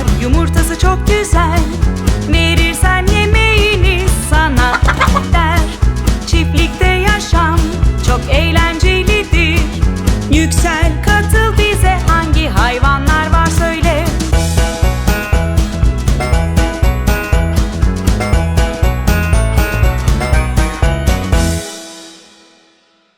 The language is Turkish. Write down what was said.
var. Yumurtası çok